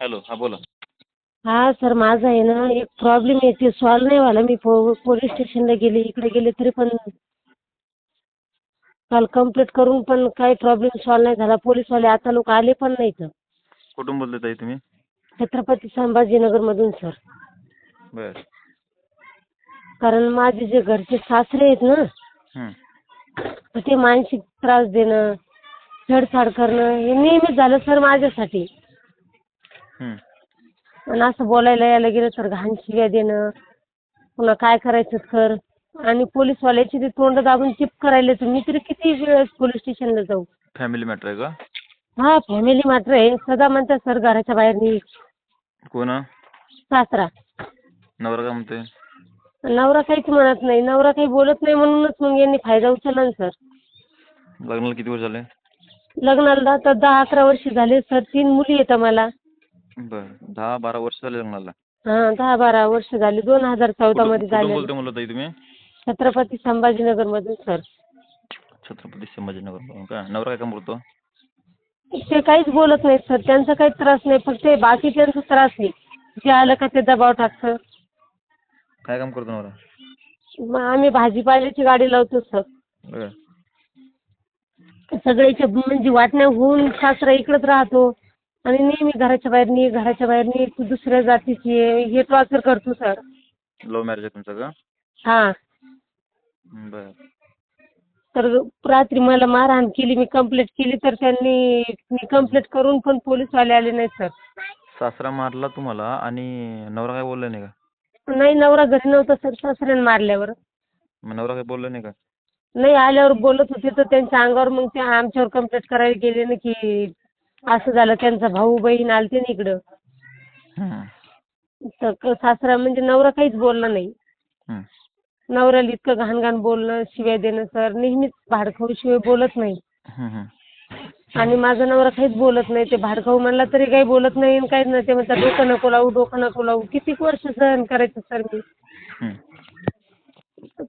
Hello हां बोला. हा सर माझं आहे ना एक प्रॉब्लेम आहे ते सॉल्व नाही व्हायला. मी पो पोलीस स्टेशनला गेले इकडे गेले तरी पण काल कंप्लेंट करून पण काही प्रॉब्लेम सॉल्व नाही झाला. पोलीसवाले आता लोक आले पण नाहीत. कुठून बोलताय ताई तुम्ही? छत्रपती संभाजीनगरमधून सर. बर. कारण माझे जे घरचे सासरे आहेत ना हं. तर ते मानसिक त्रास देणं छेडछाड करणं हे नेहमीच झालं सर माझ्यासाठी. आणि असं बोलायला यायला गेलं तर घाण शिव्या देणं. पुन्हा काय करायचं कर आणि पोलीसवाल्याची ते तोंड दाबून चिप करायला तर मी तरी किती वेळेस पोलीस स्टेशनला जाऊ? फॅमिली मॅटर आहे का? हा फॅमिली मात्र आहे. सदा म्हणतात सर घराच्या बाहेर निघ कोण? सासरा. नवरा काय म्हणते नवरा काहीच म्हणत नाही. नवरा काही बोलत नाही म्हणूनच मग यांनी फायदा उचलला ना सर. लग्नाला किती वर्ष झाले? लग्नाला आता दहा अकरा वर्ष झाले. सर तीन मुली आहेत आम्हाला. बर. दहा बारा वर्ष झाले लग्नाला. हा दहा बारा वर्ष झाली. दोन हजार चौदा कुठून मध्ये कुठून झाले. बोलते म्हणलं ताई तुम्ही? छत्रपती संभाजीनगर मधून सर. छत्रपती संभाजीनगर. का? नवरा काय काम करतो ते काहीच बोलत नाहीत सर. त्यांचा काही त्रास नाही. फक्त हे बाकीच्यांचा त्रास आहे जे आलं का ते दबाव टाकतं. काय काम करतो नवरा? मग आम्ही भाजीपाल्याची गाडी लावतो सर. बर. म्हणजे वाटण्या होऊन सासरा इकडंच राहतो. आणि नेहमी घराच्या बाहेर निघ घराच्या बाहेर निघ तू दुसऱ्या जातीची आहे. हे टॉर्चर करतो सर. लव्ह मॅरेज आहे तुमचं का? हा. बर. तर रात्री मला मारहाण केली मी कंप्लेंट केली तर त्यांनी मी कंप्लेंट करून पण पोलीसवाले आले नाहीत सर. सासरा मारला तुम्हाला आणि नवरा काय बोलला नाही का? नाही नवरा घरी नव्हता सर. सासऱ्याने मारल्यावर. मग नवरा काय बोलला नाही का? नाही आल्यावर बोलत होते तर त्यांच्या अंगावर मग ते आमच्यावर कंप्लेंट करायला गेले ना की असं झालं त्यांचा भाऊ बहीण आलते ना इकडं हं. तर क- सासरा म्हणजे नवरा काहीच बोलला नाही हं. नवऱ्याला इतकं घाण घाण बोलणं शिव्या देणं सर नेहमीच भाडखाऊ शिवाय बोलत नाही हं, हं. आणि माझा नवरा काहीच बोलत नाही ते भाडखाऊ म्हणला तरी काही बोलत नाही आणि काहीच नाही ते म्हणतात डोकं नको लावू डोकं नको लावू किती वर्ष सहन करायचं सर मी हं.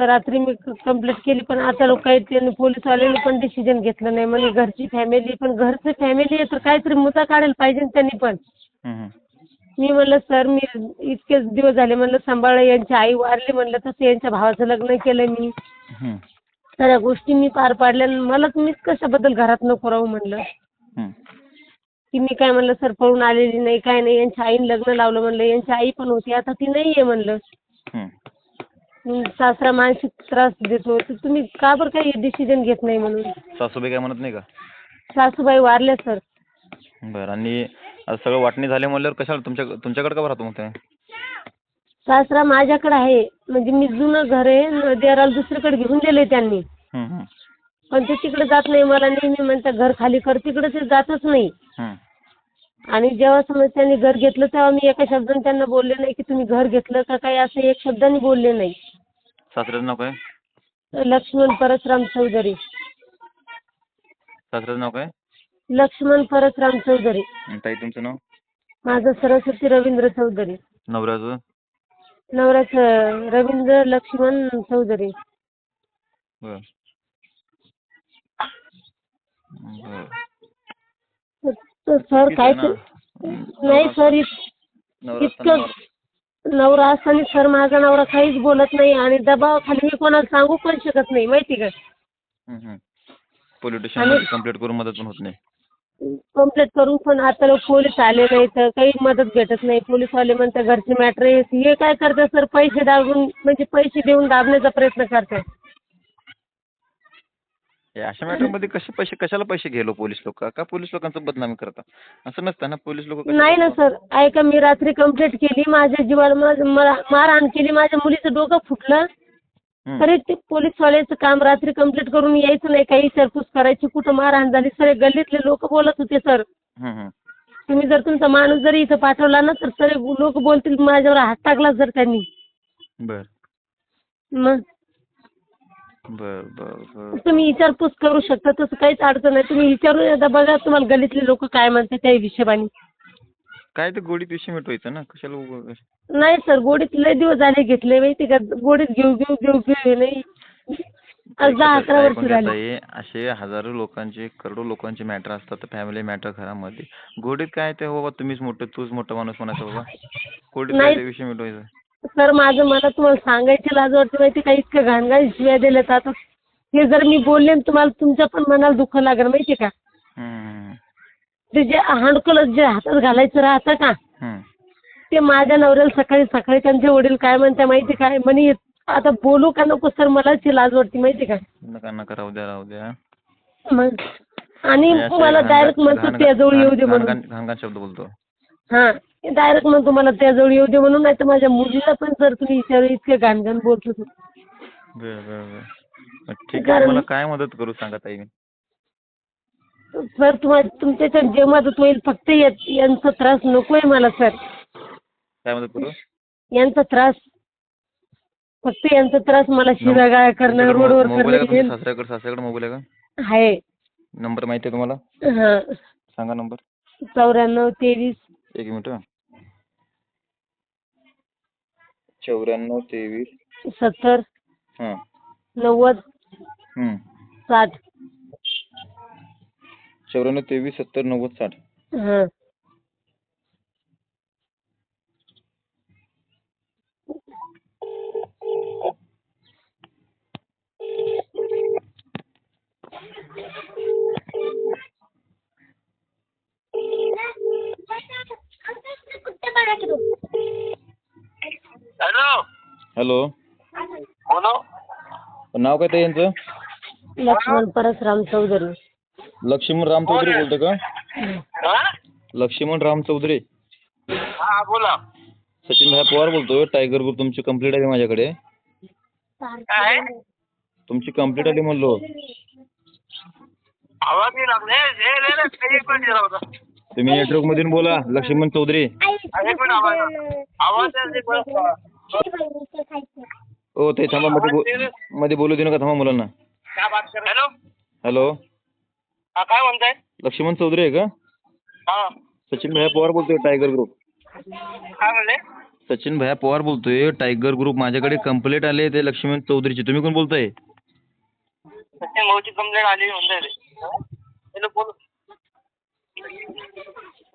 तर रात्री मी कंप्लेंट केली पण आता लोक काही त्यांनी पोलीसवाल्यांनी पण डिसिजन घेतलं नाही म्हणजे घरची फॅमिली पण घरची फॅमिली आहे तर काहीतरी मुद्दा काढायला पाहिजे ना त्यांनी पण. मी म्हणलं सर मी इतकेच दिवस झाले म्हणलं सांभाळ यांची आई वारली म्हणलं तसं यांच्या भावाचं लग्न केलं मी. सगळ्या गोष्टी मी पार पाडल्या मलाच मीच कशाबद्दल घरात नको राहू म्हणलं. की मी काय म्हणलं सर पळून आलेली नाही काय नाही यांच्या आईने लग्न लावलं म्हणलं यांची आई पण होती आता ती नाही आहे म्हणलं सासरा मानसिक त्रास देतो तर तुम्ही का बरं काही डिसिजन घेत नाही म्हणून? सासूबाई काय म्हणत नाही का? सासूबाई वारल्या सर बरं आणि आता सगळं वाटणी झाले म्हणल्यावर कशाला? तुमच्या तुमच्याकडे का राहतो मग ते? सासरा माझ्याकडे आहे. म्हणजे मी जुनं घर आहे देराला दुसरीकडे घेऊन दिलंय त्यांनी. पण ते तिकडे जात नाही. मला नेहमी म्हणतात घर खाली कर. तिकडे ते जातच नाही. आणि जेव्हा समज त्यांनी घर घेतलं तेव्हा मी एका शब्दाने त्यांना बोलले नाही की तुम्ही घर घेतलं का काही असं एक शब्दाने बोलले नाही. सासऱ्याचं नाव काय? लक्ष्मण परसराम चौधरी. सासऱ्याचं नाव काय? लक्ष्मण परसराम चौधरी. आणि ताई तुमचं नाव? माझं सरस्वती रवींद्र चौधरी. नवऱ्याचं? नवऱ्याचं रवींद्र लक्ष्मण चौधरी. बरं. बरं. तर सर काय ना? नाही सर इत- नवरा असताना इतकं नवरा असताना सर माझा नवरा काहीच बोलत नाही आणि दबावाखाली मी कोणाला सांगू पण शकत नाही माहिती का. पोलीस स्टेशनमध्ये कंप्लेंट करून मदत पण होत नाही. कंप्लेंट करून पण आता लोक पोलीस आले नाही तर काही मदत भेटत नाही. पोलीसवाले म्हणतात घरचे मॅटर हे काय करतात? सर पैसे दाबून म्हणजे पैसे देऊन दाबण्याचा प्रयत्न करतात. हे अशा मॅटरमध्ये कसे पैसे कशाला पैसे घ्यायलो पोलीस लोक? का पोलीस लोकांचं बदनामी करतात? असं नसतं ना पोलीस लोक नाही ना सर. ऐका मी रात्री कंप्लेंट केली. माझ्या जीवाला माझं- मला मारहाण केली. माझ्या मुलीचं डोकं फुटलं. तरी ते पोलीसवाल्याचं काम रात्री कंप्लेंट करून यायचं नाही. काही विचारपूस करायची कुठं मारहाण झाली? सर गल्लीतले लोक बोलत होते सर. तुम्ही जर तुमचा माणूस जरी इथं पाठवला ना तर सर लोक बोलतील माझ्यावर हात टाकला जर त्यांनी. बर. मग? बर बर बर. तुम्ही विचारपूस करू शकता तसं काहीच अडचण नाही. तुम्ही विचारून एकदा बघा तुम्हाला गल्लीतले लोक काय म्हणतात त्या हिशोबाने. काय ते गोडीत विषय मिटवायचं ना? कशाला? नाही सर गोडीत लय दिवस झाले घेतले माहिती का गोडीत घेऊ घेऊ घेऊ घेऊ हे नाही. आज दहा अकरा वर्ष पण झाली. असे हजारो लोकांचे करोडो लोकांचे मॅटर असतात फॅमिली मॅटर घरामध्ये. गोडीत काय ते बाबा तुम्हीच मोठं तूच मोठा माणूस म्हणायचं बाबा. गोडीत काय नाही. ते विषय मिटवायचा? सर माझं मला तुम्हाला सांगायची लाज वाटते माहिती का? इतकं घाणघाण शिव्या दिल्यात. आता हे जर मी बोलले न तुम्हाला तुमच्या पण मनाला दुःख लागणार माहिती का? ते जे हांडकुलं जे हातात घालायचं राहतं का. ते माझ्या नवऱ्याला सकाळी सकाळी त्यांचे वडील काय म्हणते माहिती काय म्हणे आता बोलू का नको सर? मलाच ती लाज वाटते माहिती का? नका नका राहू द्या राहू द्या. मग आणि मला डायरेक्ट म्हणतो त्याजवळ येऊ दे म्हणून. घाणघाण शब्द बोलतो. हा. डायरेक्ट म्हणतो मला त्याजवळ येऊ दे म्हणून नाही तर माझ्या मुलीला पण सर तुम्ही विचारू इतके घाणघाण बोलत होतो. बर बर बर. मग ठीक आहे मला काय मदत करू सांगा ताई मी? सर तुम्हाला तुमच्याच्यात जे मदत होईल फक्त या- यांचा त्रास नकोय मला सर. काय मदत करू? यांचा त्रास फक्त यांचा त्रास मला शिव्यागाळ्या करणं तुमच्याकडे रोडवर आहे का करणं तुमच्या सासऱ्याकडे सासऱ्याकडे मोबाईल आहे का? आहे. नंबर माहिती आहे तुम्हाला? हा. सांगा नंबर. चौऱ्याण्णव तेवीस. एक मिनिट. हं. चौऱ्याण्णव तेवीस. सत्तर. हां. नव्वद. हम्म. साठ. चौऱ्याण्णव तेवीस सत्तर नव्वद साठ. हा. हॅलो. बोलो. नाव काय यांचं? लक्ष्मण परसराम चौधरी. लक्ष्मण राम चौधरी बोलतो का? हा? लक्ष्मण राम चौधरी. हा बोला. सचिन भाई पवार बोलतोय. टायगर ग्रुप तुमची कंप्लीट आली माझ्याकडे. काय? तुमची कंप्लीट आली म्हणलो. आवाज नाही लागले हे ले ले, एक मिनिट जरा होता तुम्ही नेटवर्क मधून बोला लक्ष्मण चौधरी. एक मिनिट आवाज आवाज येते. बरं. ओ ते थांबा मध्ये बो- मध्ये बोलू देऊ नका थांबा मुलांना. हॅलो? हॅलो? हा काय म्हणताय? लक्ष्मण चौधरी आहे का? हा. सचिन भैया पवार बोलतोय टायगर ग्रुप. काय म्हणले? सचिन भैया पवार बोलतोय टायगर ग्रुप माझ्याकडे कंप्लेंट आले ते लक्ष्मण चौधरीची. तुम्ही कोण बोलताय? सचिन भाऊची कंप्लेंट आली म्हणताय हॅलो बोल.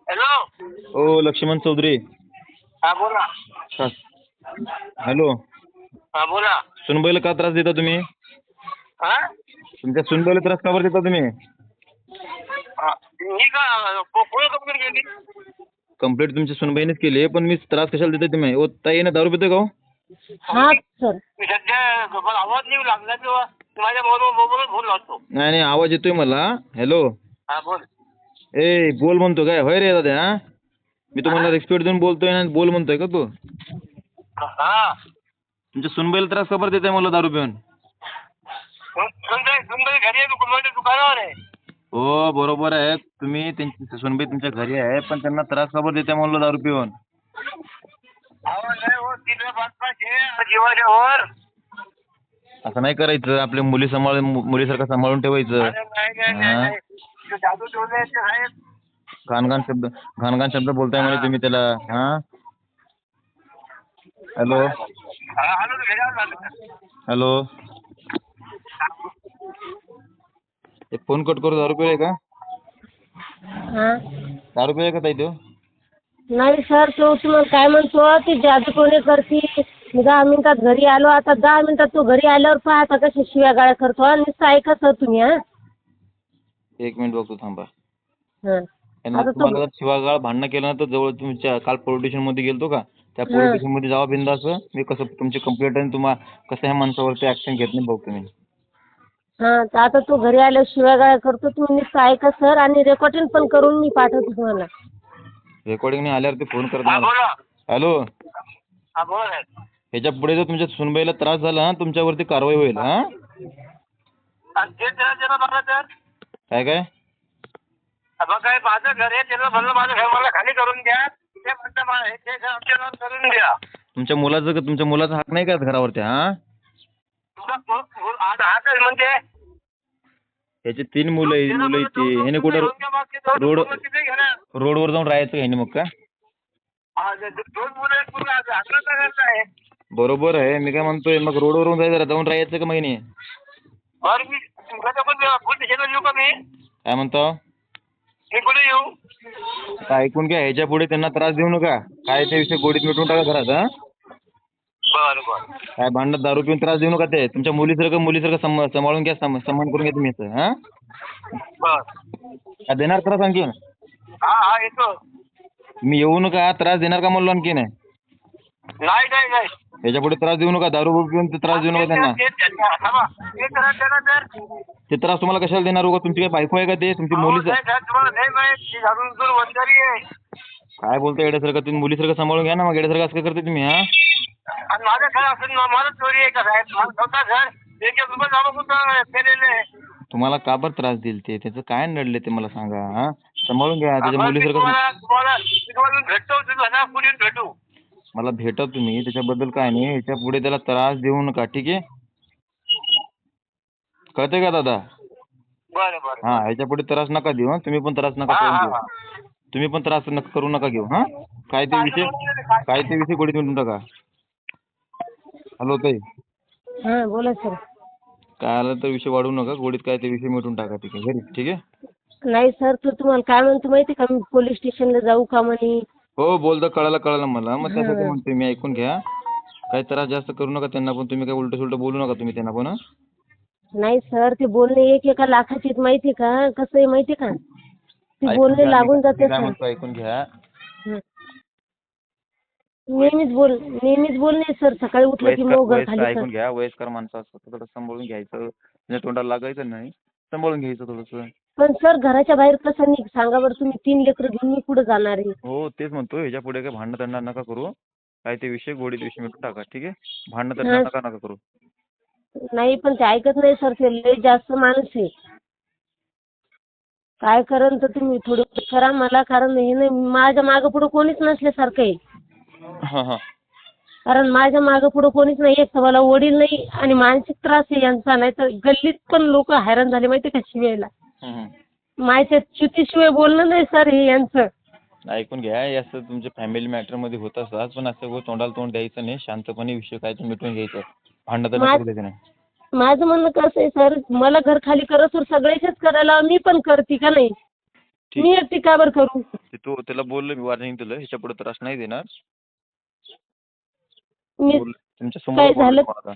हॅलो? ओ लक्ष्मण चौधरी. हा बोला. हॅलो. हा बोला. सुनबाईला का त्रास देता तुम्ही? हा? तुमच्या सुनबाईला त्रास का बरं देता तुम्ही? हा. मी का को- कोणी कंप्लेंट केली? कंप्लेंट तुमच्या सुनबाईनेच केली आहे, पण मी त्रास कशाला देताय तुम्ही? ओ ताई ना दारू पितोय का हो? हा सर. मी सध्या मला आवाज नाही लागला तेव्हा माझ्या मोबाईल मोबाईल फोन लावतो. नाही नाही आवाज येतोय मला. हॅलो हा बोल. ए बोल म्हणतो काय? होय रे दादा हा? मी तुम्हाला रिस्पेक्ट देऊन बोलतोय आणि बोल म्हणतोय का तू? हा. तुमच्या सुनबाईला त्रास का बरं देताय मला दारू पिऊन? सुंदर सुंदर घरी आहे कुटुंबाच्या दुकानावर आहे? हो बरोबर आहे. तुम्ही त्यांची सुनबाई तुमच्या घरी आहे पण त्यांना त्रास का बरं देताय म्हणलं दारू पिऊन? हो जीवाच्या वर असं नाही करायचं आपल्या मुली सांभाळ मु- मुलीसारखं सांभाळून ठेवायचं. अरे नाही नाही नाही, नाही. ते जादू ठेवले ते साहेब घाणघाण शब्द घाणघाण शब्द बोलताय म्हणे तुम्ही त्याला हा? हॅलो. हॅलो. एक फोन कट करू दारू पिऊ का? हा. दारू पिऊ का ताई तो? नाही सर तो तुम्हाला काय म्हणतो ती जादू कोणी करती मी दहा मिनिटात घरी आलो आता दहा मिनिटात तो घरी आल्यावर पहा आता कशी शिव्या गाळ्या करतो. नुसतं ऐका सर तुम्ही हा. एक मिनिट बघतो थांबा. हा. आता तो तुम्हाला जर शिवागाळ भांडणं केलं ना तर जवळ तुमच्या काल पोलीस स्टेशनमध्ये गेलतो का? त्या पोलीस स्टेशनमध्ये जावा बिंदास. मी कसं तुमची कंप्लेंट आणि तुम्हाला कसं ह्या माणसावरती ऍक्शन घेत नाही बघ तुम्ही. हा तर आता तो घरी आल्यावर शिव्या गाळ्या करतो. तुम्ही नुसतं ऐका सर आणि रेकॉर्डिंग पण करून मी पाठवतो तुम्हाला. रेकॉर्डिंग नाही आल्यावरती फोन करत हा हॅलो हा बोला साहेब. ह्याच्या पुढे जर तुमच्या सुनबाईला त्रास झाला ना तुमच्यावरती कारवाई होईल हा? आणि ते जरा जरा बघा तर काय काय? बघ काय माझं घर आहे त्याला म्हणलं माझं घर मला खाली करून द्या. ते म्हणतं मा- हे ते घर आमच्या नावावर करून द्या. तुमच्या मुलाचं का- तुमच्या मुलाचा हक नाही का घरावरती हा? आता हा काय म्हणते ह्याचे तीन मुलं आहे मुलं आहेत ते. ह्याने कुठं रोड रोड रोडवर जाऊन राहायचं ह्याने मग का? दोन मुलं आहेत मुलं आज अकराचा घरचा आहे. बरोबर आहे. मी काय म्हणतोय मग रोडवरून जायचं जाऊन राहायचं का महिने बरं मी तुमच्या पण पोलीस स्टेशनला येऊ का मी? काय म्हणतो? मी कुठे येऊ? आता ऐकून घ्या ह्याच्या पुढे त्यांना त्रास देऊ नका. काय ते विषय गोडीत मिटवून टाका घरात हा? बरं बरं. काय भांडणात दारू पिऊन त्रास देऊ नका ते. तुमच्या मुलीसारखं मुलीसारखं सम सांभाळून घ्या सम सन्मान करून घ्या तुम्ही याचं हा? बरं. काय देणार त्रास आणखीन? हा हा येतो. मी येऊ नका त्रास देणार का म्हणलो आणखीन? नाही नाही नाही. ह्याच्या पुढे त्रास देऊ नका दारू पिऊन त्रास देऊ नका त्यांना. ते- थांबा. करा त्याला तर त्रास तुम्हाला कशाला देणार उगा तुमची काय बायको आहे का ते? तुमची अहो, मुलीचं साहेब, साहेब, तुम्हाला नाही माहित. ती घालून दूर वंजारी आहे. काय बोलता येड्यासारखं? तुम्ही मुलीसारखं सांभाळून घ्या ना मग येड्यासारखं असं काय करते तुम्ही हा? आणि माझं घर असून माझं चोरी आहे का साहेब? माझं स्वतः घर. एक रुपये जाणं सुद्धा केलेलं आहे? तुम्हाला का बरं त्रास देईल ते? त्याचं काय नडले ते मला सांगा हा? सांभाळून घ्या त्याच्या आम्हाला मी मुलीसारखं तुम्हाला तुम्हाला मी तुम्हाला भेटतो तुम्ही पुढे भेटू. मला भेटा तुम्ही त्याच्याबद्दल काय नाही. ह्याच्या पुढे त्याला त्रास देऊ नका ठीक आहे? कळतंय का दादा? बरं बरं. हा ह्याच्या पुढे त्रास नका देऊ हं. तुम्ही पण त्रास नका हा, करून हा, घेऊ. तुम्ही पण त्रास नका करू नका घेऊ हा. काय ते विषय काय ते विषय गोडीत मिटून टाका. हॅलो ताई. हां बोला सर. काय आलं तर विषय वाढवू नका गोडीत काय ते विषय मिटून टाका ठीक आहे. घरी ठीक आहे? नाही सर तो तुम्हाला काय म्हणतो माहिती का? मी पोलीस स्टेशनला जाऊ का म्हणे? हो बोलता कळालं कळालं मला. मग त्यासाठी हा. म्हणतोय मी ऐकून घ्या. काही त्रास जास्त करू नका त्यांना पण तुम्ही काय उलट सुलट बोलू नका तुम्ही त्यांना पण हं? नाही सर ते बोलणे एक एका लाखाची आहेत माहिती का? कसं आहे माहिती का? ते ऐकून बोलणे घ्या, लागून मी जाते काय सर. म्हणतो ऐकून घ्या. हं. नेहमीच बोल नेहमीच बोलणे सर. सकाळी उठलं की वयस्कर मग घर वयस्कर खाली ऐकून घ्या. वयस्कर माणसं असतात थोडं सांभाळून घ्यायचं. म्हणजे तोंडाला लागायचं नाही सांभाळून घ्यायचं थोडंसं. पण सर घराच्या बाहेर कसं निघ सांगा बरं तुम्ही तीन लेकरं घेऊन मी कुठं जाणार आहे. हो तेच म्हणतो ह्याच्या पुढे काय भांडणं तंडण नका करू. काय ते विषय गोडीत विषय मिटून टाका ठीक आहे? भांडणं हा. नका नका करू. नाही पण ते ऐकत नाही सर ते लय जास्त माणूस आहे. काय करन तर तुम्ही थोडं करा. मला कारण हे नाही माझ्या मागं पुढं कोणीच नसल्यासारखं आहे. हा हा. कारण माझ्या मागं पुढं कोणीच नाही एक तर मला वडील नाही आणि मानसिक त्रास आहे यांचा. नाही तर गल्लीत पण लोक हैराण झाले माहिती का शिवायला माझ्या च्युतीशिवाय बोलणं नाही सर हे यांचं. ऐकून घ्या असं तुमच्या फॅमिली मॅटरमध्ये होत असतात पण असं तोंडाला तोंड द्यायचं नाही शांतपणे विषय काय ते मिटवून घ्यायचं. भांडणं तंडण मा- करू द्यायचं नाही. माझं म्हणणं कसं आहे सर मला घर खाली करत तर सगळ्याच्याच करायला मी पण करते का नाही? ठीक. मी एकटी का बरं करू? ते तू त्याला बोललो मी वॉर्निंग दिलं ह्याच्या पुढे त्रास नाही देणार. मी बोल- तुमच्या काय समोर झालं? आता.